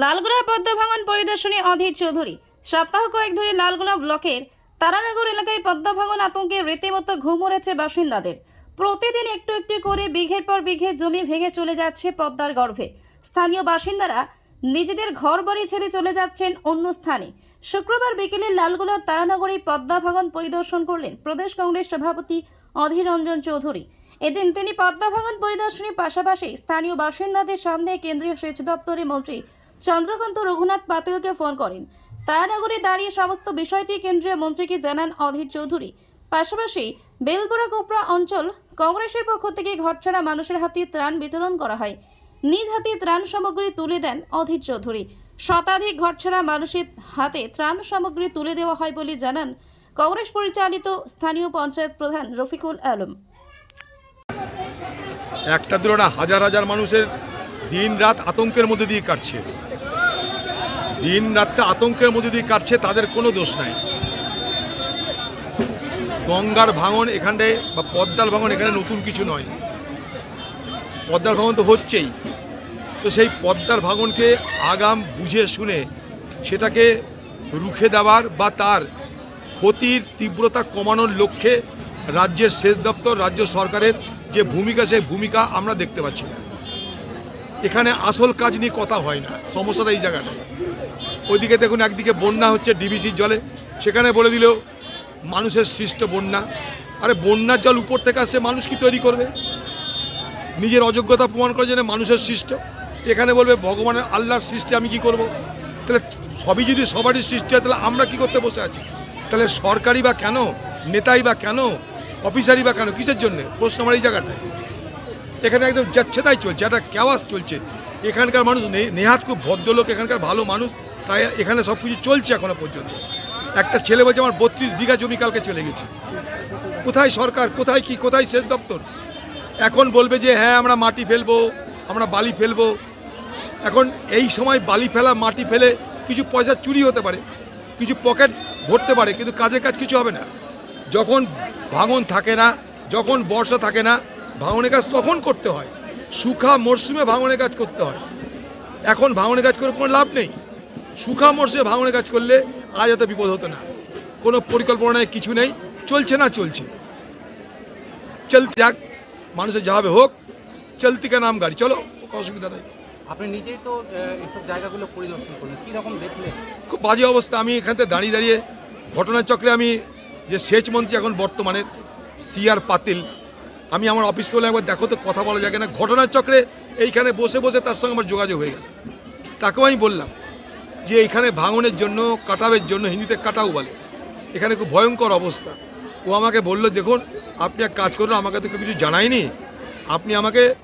লালগোলার পদ্মা ভাঙন পরিদর্শনে অধীর চৌধুরী। সপ্তাহ কয়েক ধরে লালগোলা ব্লকের তারানগর এলাকায় পদ্মা ভাঙন আতঙ্কে রীতিমতো ঘুম উড়েছে বাসিন্দাদের। প্রতিদিন একটু একটু করে বিঘের পর বিঘে জমি ভেঙে চলে যাচ্ছে পদ্মার গর্ভে। স্থানীয় বাসিন্দারা নিজেদের ঘর বাড়ি ছেড়ে চলে যাচ্ছেন অন্য স্থানে। শুক্রবার বিকেলে লালগোলার তারানগরে পদ্মা ভাঙন পরিদর্শন করলেন প্রদেশ কংগ্রেস সভাপতি অধীর রঞ্জন চৌধুরী। এদিন তিনি পদ্মা ভাঙন পরিদর্শনের পাশাপাশি স্থানীয় বাসিন্দাদের সামনে কেন্দ্রীয় সেচ দপ্তরের মন্ত্রী চন্দ্রকান্ত রঘুনাথ পাতিলকে ফোন করেন। তারানগরে দাঁড়িয়ে সমস্ত বিষয়টি কেন্দ্রীয় মন্ত্রীকে জানান অধীর চৌধুরী। পাশাপাশি বেলবুড়া কোপড়া অঞ্চল কংগ্রেসের পক্ষ থেকে ঘরছাড়া মানুষের হাতে ত্রাণ বিতরণ করা হয়। নিজ হাতে ত্রাণ সামগ্রী তুলে দেন অধীর চৌধুরী। শতাধিক ঘরছাড়া মানুষের হাতে ত্রাণ সামগ্রী তুলে দেওয়া হয় বলে জানান কংগ্রেস পরিচালিত স্থানীয় পঞ্চায়েত প্রধান রফিকুল আলম। একটা দুটো হাজার হাজার মানুষের দিন রাত আতঙ্কের মধ্যে দিয়ে কাটছে। দিন রাতটা আতঙ্কের মধ্যে দিয়ে কাটছে, তাদের কোনো দোষ নাই। গঙ্গার ভাঙন এখানে বা পদ্মার ভাঙন এখানে নতুন কিছু নয়। পদ্মার ভাঙন তো হচ্ছেই। তো সেই পদ্মার ভাঙনকে আগাম বুঝে শুনে সেটাকে রুখে দেওয়ার বা তার ক্ষতির তীব্রতা কমানোর লক্ষ্যে রাজ্যের সেচ দপ্তর, রাজ্য সরকারের যে ভূমিকা, সেই ভূমিকা আমরা দেখতে পাচ্ছি না। এখানে আসল কাজ নিয়ে কথা হয় না, সমস্যাটা এই জায়গাটায় ওইদিকে দেখুন, একদিকে বন্যা হচ্ছে ডিবিসির জলে, সেখানে বলে দিল, মানুষের সৃষ্ট বন্যা। আরে বন্যার জল উপর থেকে আসছে, মানুষ কি তৈরি করবে? নিজের অযোগ্যতা প্রমাণ করার জন্য মানুষের সৃষ্ট। এখানে বলবে, ভগবানের আল্লাহর সৃষ্টি আমি কি করব? তাহলে সবই যদি সবারই সৃষ্টি হয়, তাহলে আমরা কি করতে বসে আছি? তাহলে সরকারি বা কেন? নেতাই বা কেন? অফিসারই বা কেন? কিসের জন্য? প্রশ্ন আমার এই জায়গাটায়। এখানে একদম যাচ্ছে তাই চলছে, একটা কেওয়াস চলছে। এখানকার মানুষ নেহাত খুব ভদ্রলোক, এখানকার ভালো মানুষ, তাই এখানে সব কিছু চলছে এখনও পর্যন্ত। একটা ছেলে বলছে, আমার বত্রিশ বিঘা জমি কালকে চলে গেছে। কোথায় সরকার? কোথায় কি? কোথায় সেচ দপ্তর? এখন বলবে যে হ্যাঁ আমরা মাটি ফেলব, আমরা বালি ফেলব। এখন এই সময় বালি ফেলা, মাটি ফেলে কিছু পয়সা চুরি হতে পারে, কিছু পকেট ভরতে পারে, কিন্তু কাজের কাজ কিছু হবে না। যখন ভাঙন থাকে না, যখন বর্ষা থাকে না ভাঙনের কাজ তখন করতে হয়। শুখা মরশুমে ভাঙনের কাজ করতে হয়। এখন ভাঙনের কাজ করে কোনো লাভ নেই। শুখা মরশুমে ভাঙনের কাজ করলে আজ এত বিপদ হতো না। কোনো পরিকল্পনায় কিছু নেই চলছে না চলছে। চলতে যাক মানুষের যা হবে হোক চলতি কা নাম গাড়ি চলো অসুবিধা নেই। আপনি নিজেই তো এইসব জায়গাগুলো পরিদর্শন করলেন। কী রকম দেখলেন খুব বাজে অবস্থা আমি এখান থেকে দাঁড়িয়ে দাঁড়িয়ে ঘটনার চক্রে আমি যে সেচ মন্ত্রী এখন বর্তমানে সিআর পাতিল আমি আমার অফিস করলে একবার দেখো তো কথা বলা যায় না ঘটনার চক্রে এইখানে বসে বসে তার সঙ্গে আমার যোগাযোগ হয়ে গেল। তাকেও আমি বললাম যে এখানে ভাঙনের জন্য, কাটাবের জন্য, হিন্দিতে কাটাও বলে। এখানে খুব ভয়ঙ্কর অবস্থা। ও আমাকে বলল, দেখুন, আপনি এক কাজ করুন, আমাকে তো কিছু জানায়নি। আপনি আমাকে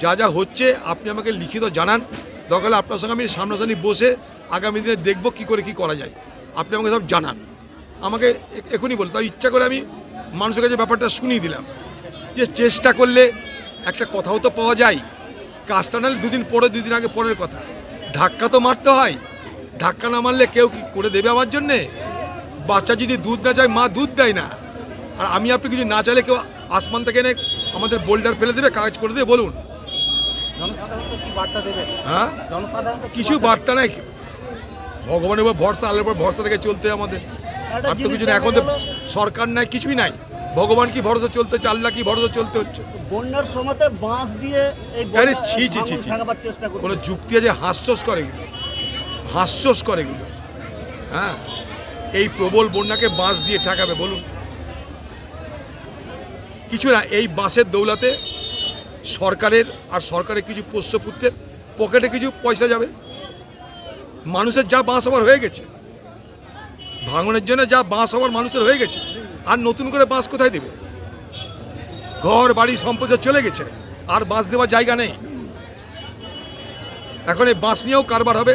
যা যা হচ্ছে, আপনি আমাকে লিখিত জানান। দরকার আপনার সঙ্গে আমি সামনাসামনি বসে আগামী দিনে দেখব কি করে কি করা যায়। আপনি আমাকে সব জানান। আমাকে এখনই তাই ইচ্ছা করে আমি মানুষের কাছে ব্যাপারটা শুনিয়ে দিলাম। যে চেষ্টা করলে একটা কথাও তো পাওয়া যায়। কাজটা নাহলে দুদিন পরে দুদিন আগে পরের কথা। ধাক্কা তো মারতে হয়। ধাক্কা না মারলে কেউ কি করে দেবে আমার জন্যে? বাচ্চা যদি দুধ না চায় মা দুধ দেয় না। আর আমি আপনি কিছু না চাইলে কেউ আসমান থেকে এনে আমাদের বোল্ডার ফেলে দেবে কাজ করে দেবে বলুন। হ্যাঁ? কিছু বার্তা নাই। ভগবানের উপর ভরসা আল্লাহর উপর ভরসা রেখে চলতে আমাদের। আর তো কিছু না এখন তো সরকার নাই কিছুই নাই। ভগবান কি ভরসা চলতে হচ্ছে আল্লাহ কি ভরসা চলতে হচ্ছে? বন্যার সময়তে বাঁশ দিয়ে এই আরে ছি, ছি, ছি, কোনো যুক্তি আছে? হাস্যস করে এগুলো। হাস্যস করে এগুলো। হ্যাঁ? এই প্রবল বন্যাকে বাঁশ দিয়ে ঠেকাবে বলুন। কিছু না এই বাঁশের দৌলাতে সরকারের আর সরকারের কিছু পোষ্যপুত্রের পকেটে কিছু পয়সা যাবে। মানুষের যা বাঁশ আবার হয়ে গেছে। ভাঙনের জন্য যা বাঁশ আবার মানুষের হয়ে গেছে। আর নতুন করে বাঁশ কোথায় দেবে? ঘর বাড়ি সম্পদ চলে গেছে আর বাঁশ দেওয়ার জায়গা নেই। এখন এই বাঁশ নিয়েও কারবার হবে।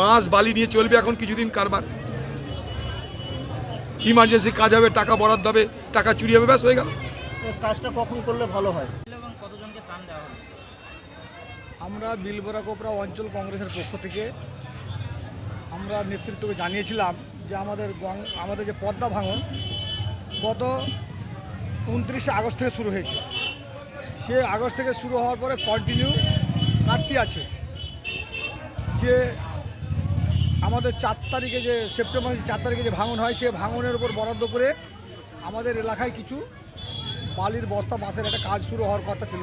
বাঁশ বালি নিয়ে চলবে এখন কিছুদিন কারবার। ইমার্জেন্সি কাজ হবে টাকা বরাদ্দ হবে টাকা চুরি হবে ব্যাস হয়ে গেল। কাজটা কখন করলে ভালো হয়? কতজনকে ত্রাণ আমরা বিলবরা কোপরা অঞ্চল কংগ্রেসের পক্ষ থেকে আমরা নেতৃত্বকে জানিয়েছিলাম যে আমাদের আমাদের যে পদ্মা ভাঙন গত উনত্রিশে আগস্ট থেকে শুরু হয়েছে। সে আগস্ট থেকে শুরু হওয়ার পরে কন্টিনিউ কাটতি আছে। যে আমাদের চার তারিখে যে সেপ্টেম্বর চার তারিখে যে ভাঙন হয়, সে ভাঙনের উপর বরাদ্দ করে আমাদের এলাকায় কিছু বালির বস্তা বাসের একটা কাজ শুরু হওয়ার কথা ছিল।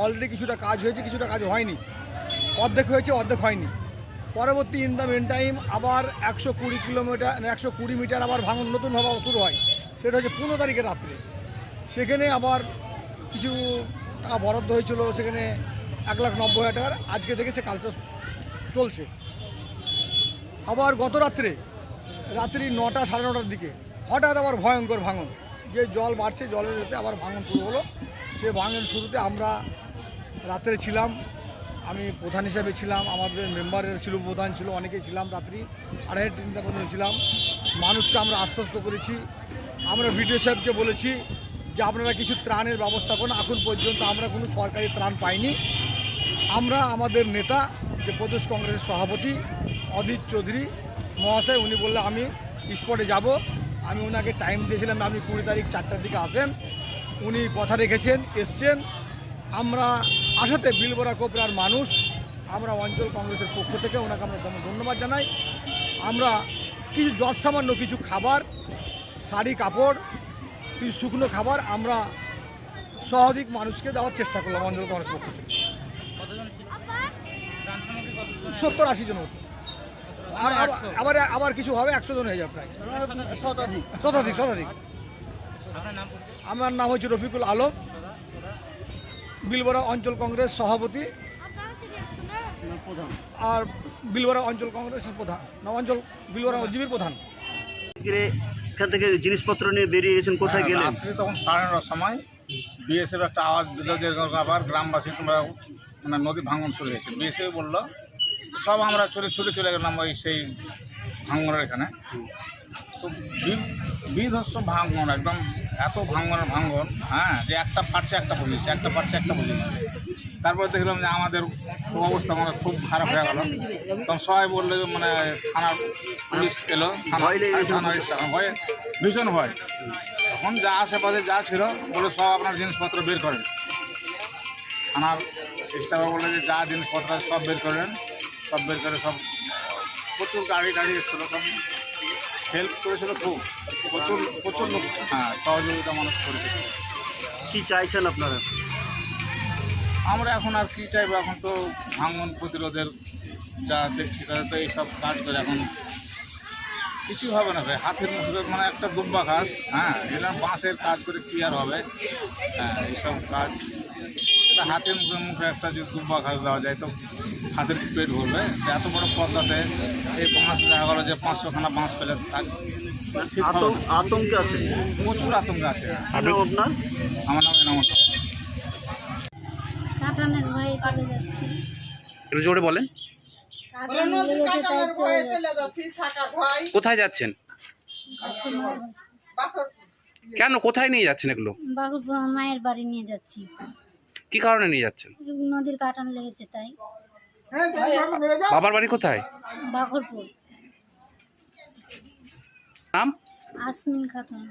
অলরেডি কিছুটা কাজ হয়েছে, কিছুটা কাজ হয়নি। অর্ধেক হয়েছে, অর্ধেক হয়নি। পরবর্তী ইন দ্য মেন টাইম আবার একশো কুড়ি কিলোমিটার, একশো কুড়ি মিটার আবার ভাঙন নতুনভাবে আবার শুরু হয়। সেটা হচ্ছে পনেরো তারিখে রাত্রে। সেখানে আবার কিছু টাকা বরাদ্দ হয়েছিল, সেখানে এক লাখ নব্বই হাজার টাকার। আজকে থেকে সে কাজটা চলছে। আবার গত রাত্রে, রাত্রি নটা সাড়ে নটার দিকে, হঠাৎ আবার ভয়ঙ্কর ভাঙন। যে জল বাড়ছে, জলের যেতে আবার ভাঙন শুরু হলো। সে ভাঙন শুরুতে আমরা রাত্রে ছিলাম। আমি প্রধান হিসাবে ছিলাম, আমাদের মেম্বারের ছিল, প্রধান ছিল, অনেকেই ছিলাম রাত্রি আড়াই তিনটা পর্যন্ত ছিলাম। মানুষকে আমরা আশ্বস্ত করেছি। আমরা ভিডিও সাহেবকে বলেছি যে আপনারা কিছু ত্রাণের ব্যবস্থা করুন। এখন পর্যন্ত আমরা কোনো সরকারি ত্রাণ পাইনি। আমরা আমাদের নেতা যে প্রদেশ কংগ্রেসের সভাপতি অদিত চৌধুরী মহাশয়, উনি বললে আমি স্পটে যাব। আমি ওনাকে টাইম দিয়েছিলাম আপনি কুড়ি তারিখ চারটার দিকে আসেন। উনি কথা রেখেছেন, এসছেন। আমরা আসাতে বিলবরা কোপরার মানুষ। আমরা অঞ্চল কংগ্রেসের পক্ষ থেকে ওনাকে আমরা ধন্য- ধন্যবাদ জানাই। আমরা কিছু যৎ সামান্য কিছু খাবার শাড়ি কাপড় শুকনো খাবার আমরা সহদিক মানুষকে দেওয়ার চেষ্টা করলাম অঞ্চল কংগ্রেস পক্ষ থেকে। সত্তর আশি জন আর আবার- আবার আবার কিছু হবে একশো জন হয়ে যাবে প্রায়। শতাধিক। শতাধিক শতাধিক। আমার নাম হচ্ছে রফিকুল আলম। বিলবরা অঞ্চল কংগ্রেস সভাপতি। আর বিলবরা অঞ্চল কংগ্রেসের প্রধান। না অঞ্চল বিলবরা জিবির প্রধান। এখান থেকে জিনিসপত্র নিয়ে বেরিয়ে গেছেন কোথায় গেলেন? রাত্রি তখন সাড়ে নটার সময় বিএসএফ একটা আওয়াজ দিল যে আবার গ্রামবাসী তোমরা মানে নদী ভাঙন শুরু হয়েছে। বিএসএফ বলল সব আমরা চলে ছুটে চলে গেলাম ওই সেই ভাঙনের এখানে। তো বি- বিধ্বস্ত ভাঙন একদম এত ভাঙনের ভাঙন হ্যাঁ যে একটা পারছে একটা বুঝেছে একটা পারছে একটা বুঝেছে তারপর দেখলাম যে আমাদের অবস্থা মানে খুব খারাপ হয়ে গেল। তখন সবাই বলল যে মানে থানার পুলিশ এলো থানার ভয়ে ভীষণ ভয়। তখন যা আশেপাশে যা ছিল বলে সব আপনার জিনিসপত্র বের করেন। থানার স্টাফে বলল যে যা জিনিসপত্র আছে সব বের করেন। সব বের করে সব প্রচুর গাড়ি গাড়ি এসেছিল সব হেল্প করেছিল খুব। প্রচুর প্রচুর লোক হ্যাঁ সহযোগিতা মানুষ করেছে। কী চাইছেন আপনারা? আমরা এখন আর কি চাইব? এখন তো ভাঙন প্রতিরোধের যা দেখছি তাদের তো এইসব কাজ করে এখন কিছু হবে না ভাই। হাতের মুখে মানে একটা দুব্বা ঘাস হ্যাঁ? এটা বাঁশের কাজ করে কি আর হবে? হ্যাঁ এইসব কাজ। এটা হাতের মুখে মুখে একটা যদি দুব্বা ঘাস দেওয়া যায় তো হাতের পেট ভরবে? এত বড় পদ্মাতে এই বাঁশ দেখা গেলো যে পাঁচশোখানা বাঁশ পেলে ঠিক আতঙ্ক আছে? প্রচুর আতঙ্ক আছে। আপনার? আমার নামে নমস্কার কাটানোর ভয়ে চলে যাচ্ছি। একটু জোরে বলেন। কোথায় যাচ্ছেন? কেন কোথায় নিয়ে যাচ্ছেন এগুলো? বাকুরপুর মায়ের বাড়ি নিয়ে যাচ্ছি। কি কারণে নিয়ে যাচ্ছেন? নদীর কাটান লেগেছে তাই। বাবার বাড়ি কোথায়? বাকুরপুর নাম? আসমিন খাতুন।